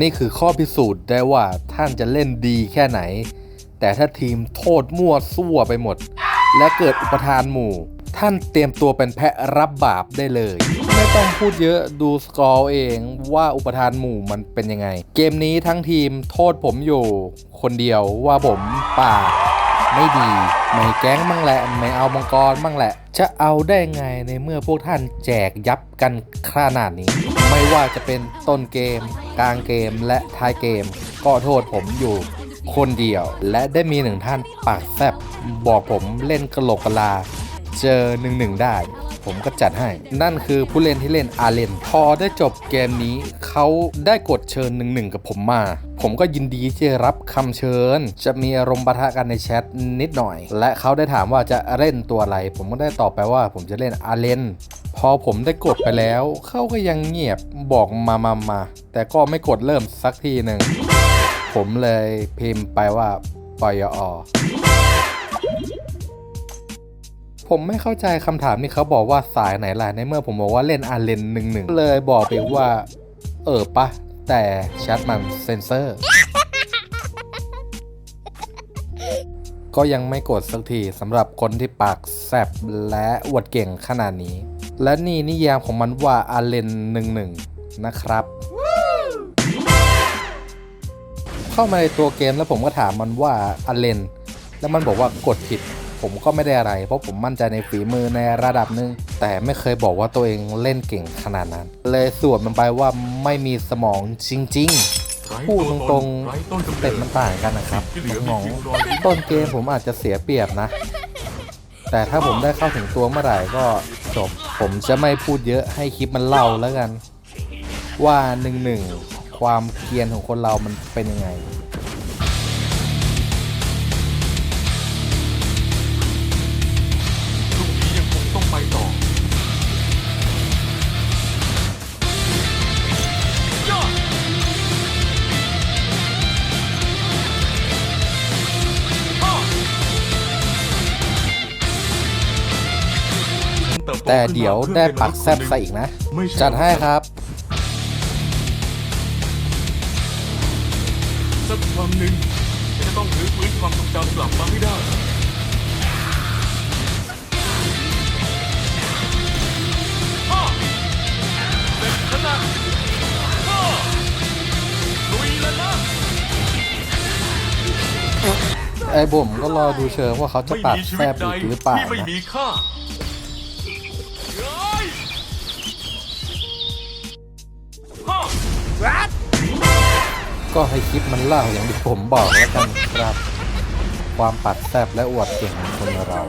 นี่คือข้อพิสูจน์ได้ว่าท่านจะเล่นดีแค่ไหน แต่ถ้าทีมโทษมั่วซั่วไปหมด และเกิดอุปทานหมู่ ท่านเตรียมตัวเป็นแพะรับบาปได้เลย ไม่ต้องพูดเยอะดูสกอร์เองว่าอุปทานหมู่มันเป็นยังไง เกมนี้ทั้งทีมโทษผมอยู่ คนเดียวว่าผมป่า ไม่ดี ไม่แก๊งมั่งแหละ ไม่เอามังกรมั่งแหละ จะเอาได้ไงในเมื่อพวกท่านแจกยับกันขนาดนี้ ไม่ว่าจะเป็นต้นเกม กลางเกมและท้ายเกม ก็โทษผมอยู่คนเดียว และได้มีหนึ่งท่านปากแซบบอกผมเล่นกระโหลกกะลา เจอหนึ่งหนึ่งได้ ผมก็จัดให้ นั่นคือผู้เล่นที่เล่นอาเลนพอได้จบเกมนี้เขาได้กดเชิญหนึ่งหนึ่งกับผมมา ผมก็ยินดีที่จะรับคำเชิญ จะมีอารมณ์ปะทะกันในแชทนิดหน่อย และเขาได้ถามว่าจะเล่นตัวอะไร ผมก็ได้ตอบไปว่าผมจะเล่นอาเลนพอผมได้กดไปแล้ว เขาก็ยังเงียบบอกมามามาแต่ก็ไม่กดเริ่มสักทีหนึ่งผมเลยพิมพ์ไปว่าปยอ ผมไม่เข้าใจคำถามที่เขาบอกว่าสายไหนล่ะในเมื่อผมบอกว่าเล่นอาเลนหนึ่งหนึ่งเลยบอกไปว่า เออปะ แต่แชทมันเซนเซอร์ ก็ยังไม่กดสักทีสำหรับคนที่ปากแซบและอวดเก่งขนาดนี้ และนี่นิยามของมันว่าอาเลนหนึ่งหนึ่งนะครับเข้ามาในตัวเกมแล้วผมก็ถามมันว่าอาเลน แล้วมันบอกว่ากดผิด ผมก็ไม่ได้อะไร เพราะผมมั่นใจในฝีมือในระดับหนึ่งแต่ไม่เคยบอกว่าตัวเองเล่นเก่งขนาดนั้น เลยสวดมันไปว่าไม่มีสมองจริง ๆพูดตรงๆเต็ปมันต่างกันนะครับน้องต้นเกมผมอาจจะเสียเปรียบนะ แต่ถ้าผมได้เข้าถึงตัวเมื่อไหร่ก็จบ ผมจะไม่พูดเยอะให้คลิปมันเล่าแล้วกัน ว่าหนึ่งหนึ่งความเกียนของคนเรามันเป็นยังไง แต่เดี๋ยวได้ปักแซบใส่อีกนะไม่ใช่จัดให้ครับสักวันหนึ่งฉันจะต้องถือฟื้นความทรงจำกลับมาให้ได้ฮ่าเสร็จแล้วนะฮ่าลุยแล้วนะไอ้ผมก็รอดูเชิงว่าเขาจะไม่ปัดมีชีแซวิตบใดอีกหรือเปล่าที่ไม่นะ ก็ให้คลิปมันเล่าอย่างที่ผมบอกแล้วกันครับ ความปัดแซบและอวดเก่งของคนเรา